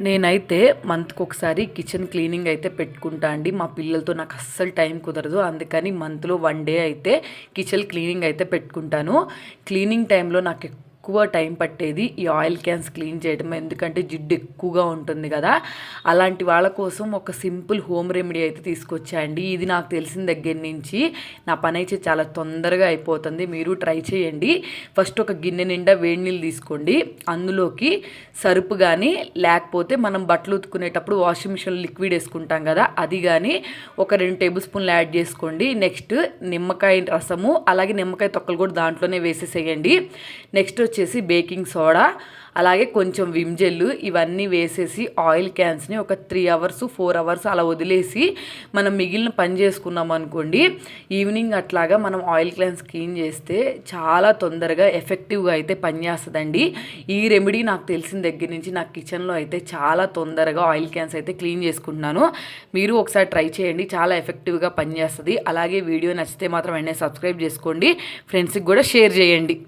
నేనైతే మంత్కి ఒకసారి కిచెన్ క్లీనింగ్ అయితే పెట్టుకుంటా అండి. మా పిల్లలతో నాకు అస్సలు టైం కుదరదు. అందుకని మంత్లో వన్ డే అయితే కిచెన్ క్లీనింగ్ అయితే పెట్టుకుంటాను. క్లీనింగ్ టైంలో నాకు ఎక్కువ టైం పట్టేది ఈ ఆయిల్ క్యాన్స్ క్లీన్ చేయడం ఎందుకంటే జిడ్డు ఎక్కువగా ఉంటుంది కదా. అలాంటి వాళ్ళ కోసం ఒక సింపుల్ హోమ్ రెమెడీ అయితే తీసుకొచ్చాయండి ఇది నాకు తెలిసిన దగ్గర నుంచి నా పని అయితే చాలా తొందరగా అయిపోతుంది. మీరు ట్రై చేయండి. ఫస్ట్ ఒక గిన్నె నిండా వేడి నీళ్ళు తీసుకోండి. అందులోకి సరుపు కానీ లేకపోతే మనం బట్టలు ఉతుకునేటప్పుడు వాషింగ్ మిషన్ లిక్విడ్ వేసుకుంటాం కదా. అది కానీ ఒక రెండు టేబుల్ స్పూన్లు యాడ్ చేసుకోండి. నెక్స్ట్ నిమ్మకాయ రసము అలాగే నిమ్మకాయ తొక్కలు కూడా దాంట్లోనే వేసేసేయండి. నెక్స్ట్ వచ్చేసి బేకింగ్ సోడా అలాగే కొంచెం విమ్ జెల్లు ఇవన్నీ వేసేసి ఆయిల్ క్యాన్స్ని ఒక త్రీ అవర్స్ ఫోర్ అవర్స్ అలా వదిలేసి మనం మిగిలిన పని చేసుకున్నాం అనుకోండి ఈవినింగ్ అట్లాగా మనం ఆయిల్ క్యాన్స్ క్లీన్ చేస్తే చాలా తొందరగా ఎఫెక్టివ్గా అయితే పనిచేస్తుందండి ఈ రెమెడీ నాకు తెలిసిన దగ్గర నుంచి నా కిచెన్లో అయితే చాలా తొందరగా ఆయిల్ క్యాన్స్ అయితే క్లీన్ చేసుకుంటున్నాను. మీరు ఒకసారి ట్రై చేయండి చాలా ఎఫెక్టివ్గా పనిచేస్తుంది అలాగే వీడియో నచ్చితే మాత్రం వెంటనే సబ్స్క్రైబ్ చేసుకోండి. ఫ్రెండ్స్కి కూడా షేర్ చేయండి.